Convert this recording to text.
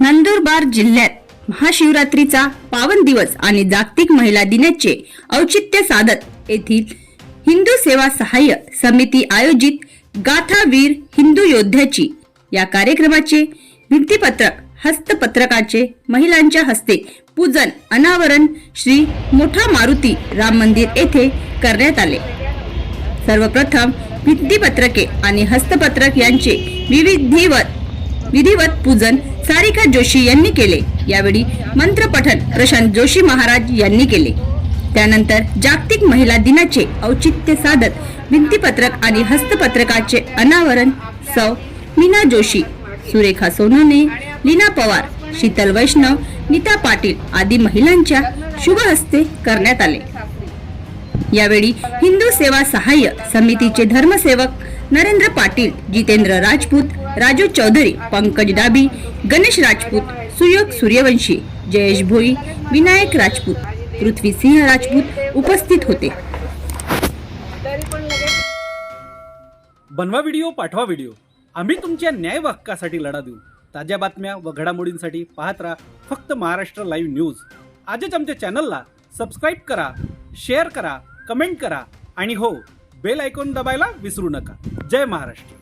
नंदुरबार जिल्ह्यात महाशिवरात्रीचा पावन दिवस आणि जागतिक महिला दिनाचे औचित्य साधत येथील हिंदू सेवा सहाय्य समिती आयोजित गाथावीर हिंदू योद्ध्याची या कार्यक्रमाचे भित्तीपत्रक हस्तपत्रकाचे महिलांच्या हस्ते पूजन अनावरण श्री मोठा मारुती राम मंदिर येथे करण्यात आले. सर्वप्रथम भित्तीपत्रके आणि हस्तपत्रक यांचे विविधीवर विधिवत पूजन सारिका जोशी यांनी केले. यावेळी मंत्रपठण प्रशांत जोशी महाराज यांनी केले. त्यानंतर जागतिक महिला दिनाचे औचित्य साधत भिंतीपत्रक आणि हस्तपत्रकाचे अनावरण सौ मीना जोशी सुरेखा सोनोने लीना पवार शीतल वैष्णव नीता पाटील आदी महिलांच्या शुभ हस्ते करण्यात आले. यावेळी हिंदू सेवा सहाय्य समितीचे धर्मसेवक नरेंद्र पाटील जितेंद्र राजपूत राजू चौधरी पंकज डाबी गणेश राजपूत सुयोग सूर्यवंशी जयेश भोई विनायक राजपूत पृथ्वी सिंह राजपूत उपस्थित होते. बनवा व्हिडिओ पाठवा व्हिडिओ. आम्ही तुमच्या न्याय हक्कासाठी लढा देऊ. ताज्या बातम्या व घडामोडींसाठी पाहत राहा फक्त महाराष्ट्र लाईव्ह न्यूज. आजच आमच्या चॅनलला सबस्क्राईब करा शेअर करा कमेंट करा आणि हो बेल ऐकून दबायला विसरू नका. जय महाराष्ट्र.